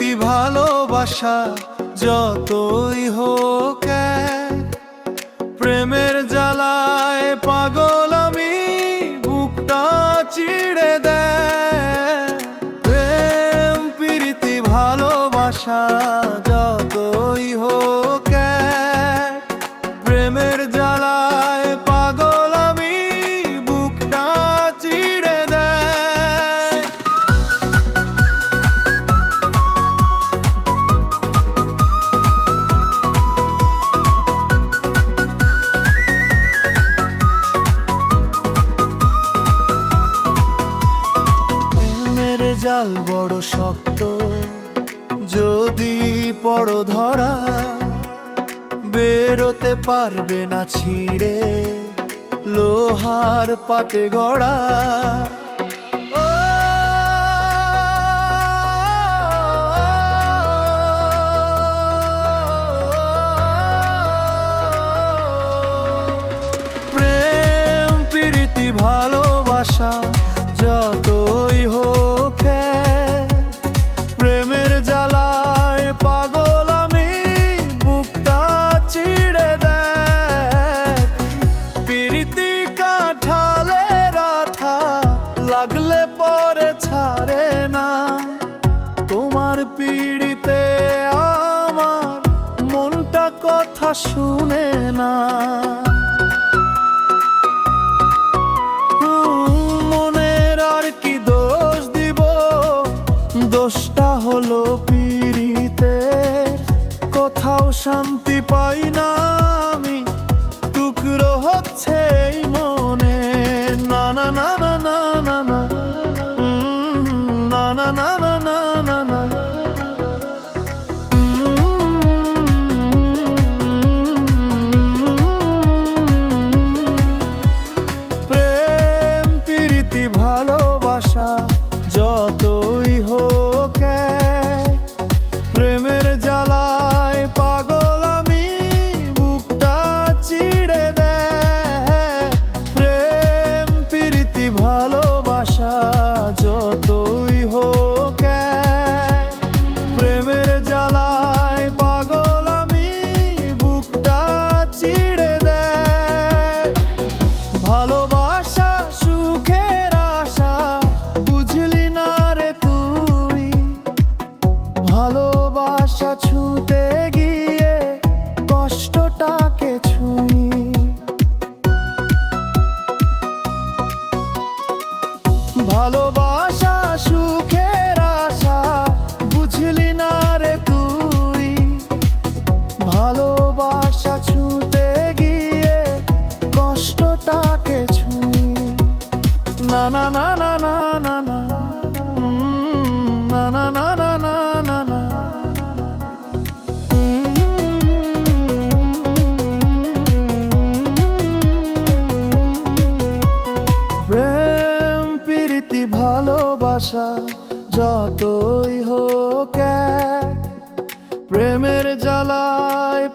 ভালোবাসা যতই হোক প্রেমের জ্বালায় পাগল আমি, বুকটা চিড়ে দেয়। প্রেম, প্রীতি, ভালোবাসা যতই হোক জাল বড় শক্ত, যদি পড় ধরা, বেরোতে পারবে না ছিঁড়ে, লোহার পাতে গড়া। ভালোবাসা, যতই হোক পরে ছাড়ে না। তোমার পিড়িতে আমার মনটা কথা শুনে না। মনের আর কি দোষ দিব? দোষটা হলো পিড়িতে। কোথাও শান্তি পাই না। ভালোবাসা সুখের আশা বুঝলি না রে তুই। কষ্টটাকে ভালোবাসা সুখের বুঝলি না রে ভালোবাসা na na na na na na na na na na na na na na প্রেম প্রীতি ভালোবাসা যতই হোক প্রেমের জ্বালায়